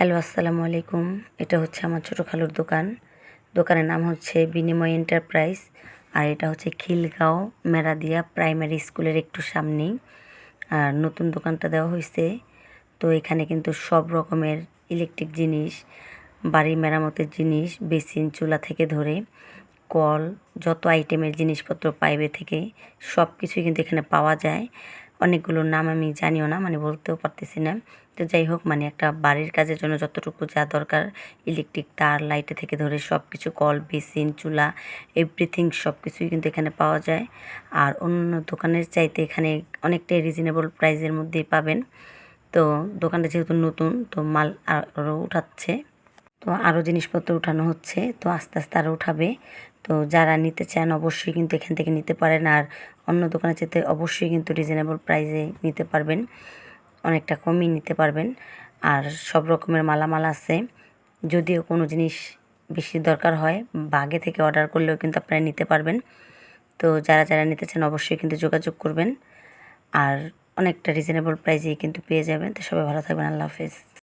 Hello, আসসালামু আলাইকুম। এটা হচ্ছে আমার ছোটো খালুর দোকান। দোকানের নাম হচ্ছে বিনিময় এন্টারপ্রাইজ, আর এটা হচ্ছে খিলগাঁও মেরাদিয়া প্রাইমারি স্কুলের একটু সামনেই। আর নতুন দোকানটা দেওয়া হয়েছে। তো এখানে কিন্তু সব রকমের ইলেকট্রিক জিনিস বাড়ি মেরামতের জিনিস, বেসিন, চুলা থেকে ধরে, কল, যত আইটেমের জিনিসপত্র পাইবে থেকে সব কিছুই কিন্তু এখানে পাওয়া যায়। অনেকগুলোর নাম আমি জানিও না মানে বলতেও পারতেছি না। তো যাই হোক মানে একটা বাড়ির কাজের জন্য যতটুকু যা দরকার ইলেকট্রিক তার লাইটে থেকে ধরে সব কিছু কল, বেসিন, চুলা এভরিথিং সব কিছুই কিন্তু এখানে পাওয়া যায়। আর অন্য দোকানের চাইতে এখানে অনেকটাই রিজনেবল প্রাইসের মধ্যেই পাবেন। তো দোকানটা যেহেতু নতুন, তো মাল আরও উঠাচ্ছে। তো আরও জিনিসপত্র উঠানো হচ্ছে, তো আস্তে আস্তে আরও উঠাবে। তো যারা নিতে চান অবশ্যই কিন্তু এখান থেকে নিতে পারেন, আর অন্য দোকানে যেতে অবশ্যই কিন্তু রিজনেবল প্রাইসে নিতে পারবেন, অনেকটা কমই নিতে পারবেন। আর সব রকমের মালামাল আছে, যদিও কোনো জিনিস বেশি দরকার হয়, বা আগে থেকে অর্ডার করলেও কিন্তু আপনারা নিতে পারবেন। তো যারা যারা নিতে চান অবশ্যই কিন্তু যোগাযোগ করবেন, আর অনেকটা রিজনেবল প্রাইসেই কিন্তু পেয়ে যাবেন। তো সবাই ভালো থাকবেন, আল্লাহ হাফেজ।